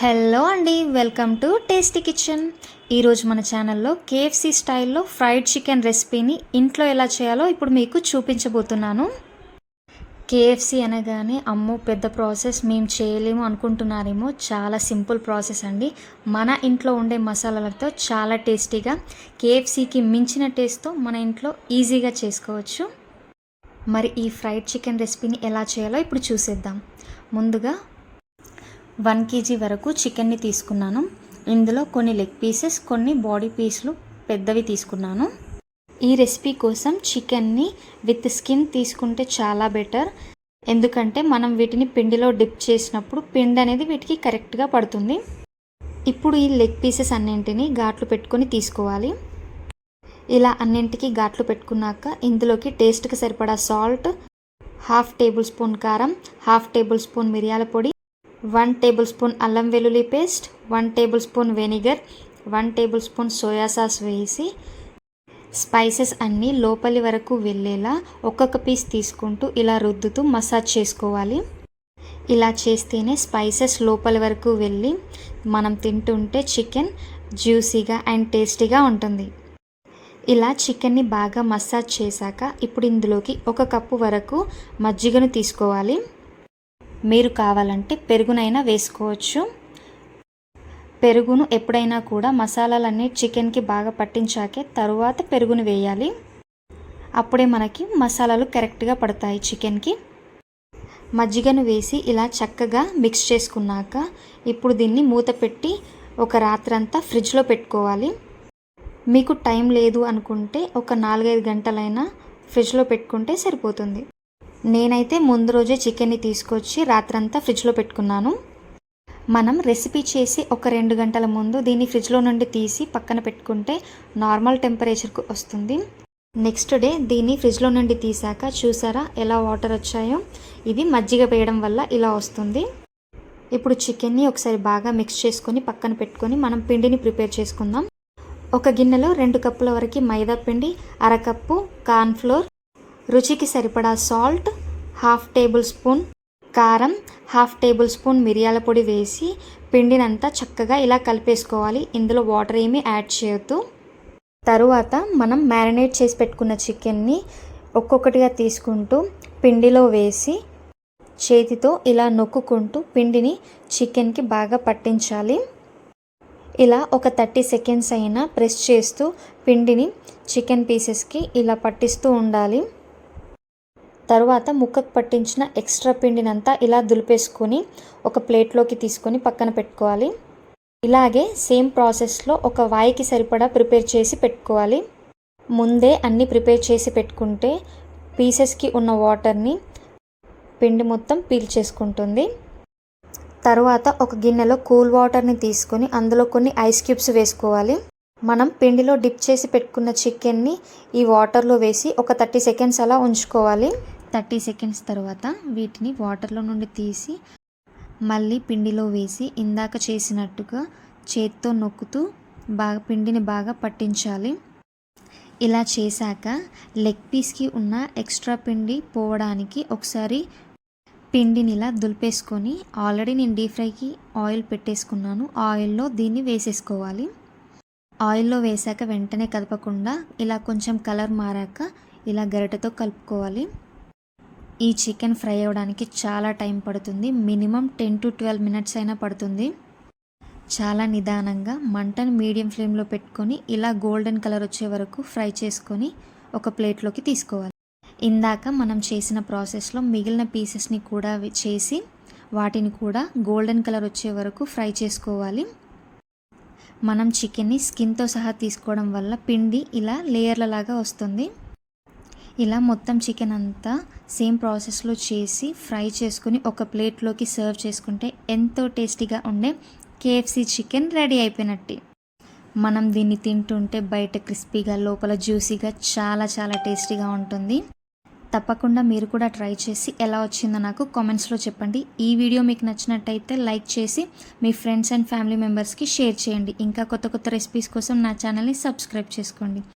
Hello అండి welcome to tasty kitchen. ఈరోజు మన ఛానల్లో కేఎఫ్సి స్టైల్లో ఫ్రైడ్ చికెన్ రెసిపీని ఇంట్లో ఎలా చేయాలో ఇప్పుడు మీకు చూపించబోతున్నాను. కేఎఫ్సి అనగానే అమ్మో పెద్ద ప్రాసెస్ మేము చేయలేము అనుకుంటున్నారేమో. చాలా సింపుల్ ప్రాసెస్ అండి. మన ఇంట్లో ఉండే మసాలాలతో చాలా టేస్టీగా కేఎఫ్సికి మించిన టేస్ట్తో మన ఇంట్లో ఈజీగా చేసుకోవచ్చు. మరి ఈ ఫ్రైడ్ చికెన్ రెసిపీని ఎలా చేయాలో ఇప్పుడు చూసేద్దాం. ముందుగా వన్ కేజీ వరకు చికెన్ని తీసుకున్నాను. ఇందులో కొన్ని లెగ్ పీసెస్ కొన్ని బాడీ పీస్లు పెద్దవి తీసుకున్నాను. ఈ రెసిపీ కోసం చికెన్ని విత్ స్కిన్ తీసుకుంటే చాలా బెటర్. ఎందుకంటే మనం వీటిని పిండిలో డిప్ చేసినప్పుడు పిండి అనేది వీటికి కరెక్ట్గా పడుతుంది. ఇప్పుడు ఈ లెగ్ పీసెస్ అన్నింటినీ ఘాట్లు పెట్టుకొని తీసుకోవాలి. ఇలా అన్నింటికి ఘాట్లు పెట్టుకున్నాక ఇందులోకి టేస్ట్కి సరిపడా సాల్ట్ హాఫ్ టేబుల్ స్పూన్ కారం హాఫ్ టేబుల్ స్పూన్ మిరియాల పొడి వన్ టేబుల్ స్పూన్ అల్లం వెల్లుల్లి paste one tablespoon vinegar one tablespoon soya sauce వేసి స్పైసెస్ అన్నీ లోపలి వరకు వెళ్ళేలా ఒక్కొక్క పీస్ తీసుకుంటూ ఇలా రుద్దుతూ మసాజ్ చేసుకోవాలి. ఇలా చేస్తేనే స్పైసెస్ లోపలి వరకు వెళ్ళి మనం తింటుంటే చికెన్ జ్యూసీగా అండ్ టేస్టీగా ఉంటుంది. ఇలా చికెన్ని బాగా మసాజ్ చేశాక ఇప్పుడు ఇందులోకి ఒక కప్పు వరకు మజ్జిగను తీసుకోవాలి. మీరు కావాలంటే పెరుగునైనా వేసుకోవచ్చు. పెరుగును ఎప్పుడైనా కూడా మసాలాలన్నీ చికెన్కి బాగా పట్టించాకే తరువాత పెరుగును వేయాలి. అప్పుడే మనకి మసాలాలు కరెక్ట్గా పడతాయి చికెన్కి. మజ్జిగను వేసి ఇలా చక్కగా మిక్స్ చేసుకున్నాక ఇప్పుడు దీన్ని మూత పెట్టి ఒక రాత్రంతా ఫ్రిడ్జ్లో పెట్టుకోవాలి. మీకు టైం లేదు అనుకుంటే ఒక నాలుగైదు గంటలైనా ఫ్రిడ్జ్లో పెట్టుకుంటే సరిపోతుంది. నేనైతే ముందు రోజే చికెన్ని తీసుకొచ్చి రాత్రంతా ఫ్రిడ్జ్లో పెట్టుకున్నాను. మనం రెసిపీ చేసి ఒక రెండు గంటల ముందు దీన్ని ఫ్రిడ్జ్లో నుండి తీసి పక్కన పెట్టుకుంటే నార్మల్ టెంపరేచర్కు వస్తుంది. నెక్స్ట్ డే దీన్ని ఫ్రిడ్జ్లో నుండి తీసాక చూసారా ఎలా వాటర్ వచ్చాయో? ఇది మజ్జిగ వేయడం వల్ల ఇలా వస్తుంది. ఇప్పుడు చికెన్ని ఒకసారి బాగా మిక్స్ చేసుకొని పక్కన పెట్టుకొని మనం పిండిని ప్రిపేర్ చేసుకుందాం. ఒక గిన్నెలో రెండు కప్పుల వరకు మైదా పిండి అరకప్పు కార్న్ఫ్లోర్ రుచికి సరిపడా సాల్ట్ హాఫ్ టేబుల్ స్పూన్ కారం హాఫ్ టేబుల్ స్పూన్ మిరియాల పొడి వేసి పిండినంతా చక్కగా ఇలా కలిపేసుకోవాలి. ఇందులో వాటర్ ఏమీ యాడ్ చేయొద్దు. తరువాత మనం మ్యారినేట్ చేసి పెట్టుకున్న చికెన్ని ఒక్కొక్కటిగా తీసుకుంటూ పిండిలో వేసి చేతితో ఇలా నొక్కుకుంటూ పిండిని చికెన్కి బాగా పట్టించాలి. ఇలా ఒక థర్టీ సెకండ్స్ అయినా ప్రెస్ చేస్తూ పిండిని చికెన్ పీసెస్కి ఇలా పట్టిస్తూ ఉండాలి. తరువాత ముక్కకు పట్టించిన ఎక్స్ట్రా పిండినంతా ఇలా దులిపేసుకొని ఒక ప్లేట్లోకి తీసుకొని పక్కన పెట్టుకోవాలి. ఇలాగే సేమ్ ప్రాసెస్లో ఒక వాయికి సరిపడా ప్రిపేర్ చేసి పెట్టుకోవాలి. ముందే అన్నీ ప్రిపేర్ చేసి పెట్టుకుంటే పీసెస్కి ఉన్న వాటర్ని పిండి మొత్తం పీల్చేసుకుంటుంది తర్వాత ఒక గిన్నెలో కూల్ వాటర్ని తీసుకొని అందులో కొన్ని ఐస్ క్యూబ్స్ వేసుకోవాలి. మనం పిండిలో డిప్ చేసి పెట్టుకున్న చికెన్ని ఈ వాటర్లో వేసి ఒక థర్టీ సెకండ్స్ అలా ఉంచుకోవాలి. థర్టీ సెకండ్స్ తర్వాత వీటిని వాటర్లో నుండి తీసి మళ్ళీ పిండిలో వేసి ఇందాక చేసినట్టుగా చేత్తో నొక్కుతూ బాగా పిండిని బాగా పట్టించాలి. ఇలా చేశాక లెగ్ పీస్కి ఉన్న ఎక్స్ట్రా పిండి పోవడానికి ఒకసారి పిండిని ఇలా దులిపేసుకొని ఆల్రెడీ నేను డీప్ ఫ్రైకి ఆయిల్ పెట్టేసుకున్నాను. ఆయిల్లో దీన్ని వేసేసుకోవాలి. ఆయిల్లో వేసాక వెంటనే కలపకుండా ఇలా కొంచెం కలర్ మారాక ఇలా గరిటతో కలుపుకోవాలి. ఈ చికెన్ ఫ్రై అవ్వడానికి చాలా టైం పడుతుంది. Minimum ten to twelve minutes అయినా పడుతుంది. చాలా నిదానంగా మంటను మీడియం ఫ్లేమ్లో పెట్టుకొని ఇలా గోల్డెన్ కలర్ వచ్చే వరకు ఫ్రై చేసుకొని ఒక ప్లేట్లోకి తీసుకోవాలి. ఇందాక మనం చేసిన ప్రాసెస్లో మిగిలిన పీసెస్ని కూడా చేసి వాటిని కూడా గోల్డెన్ కలర్ వచ్చే వరకు ఫ్రై చేసుకోవాలి. మనం చికెన్ని స్కిన్తో సహా తీసుకోవడం వల్ల పిండి ఇలా లేయర్ల లాగా వస్తుంది. ఇలా మొత్తం చికెన్ అంతా సేమ్ ప్రాసెస్లో చేసి ఫ్రై చేసుకుని ఒక ప్లేట్లోకి సర్వ్ చేసుకుంటే ఎంతో టేస్టీగా ఉండే కేఎఫ్సి చికెన్ రెడీ అయిపోయినట్టు. మనం దీన్ని తింటుంటే బయట క్రిస్పీగా లోపల జ్యూసీగా చాలా చాలా టేస్టీగా ఉంటుంది. తప్పకుండా మీరు కూడా ట్రై చేసి ఎలా వచ్చిందో నాకు కామెంట్స్లో చెప్పండి. ఈ వీడియో మీకు నచ్చినట్టయితే లైక్ చేసి మీ ఫ్రెండ్స్ అండ్ ఫ్యామిలీ మెంబర్స్కి షేర్ చేయండి. ఇంకా కొత్త కొత్త రెసిపీస్ కోసం నా ఛానల్ని సబ్స్క్రైబ్ చేసుకోండి.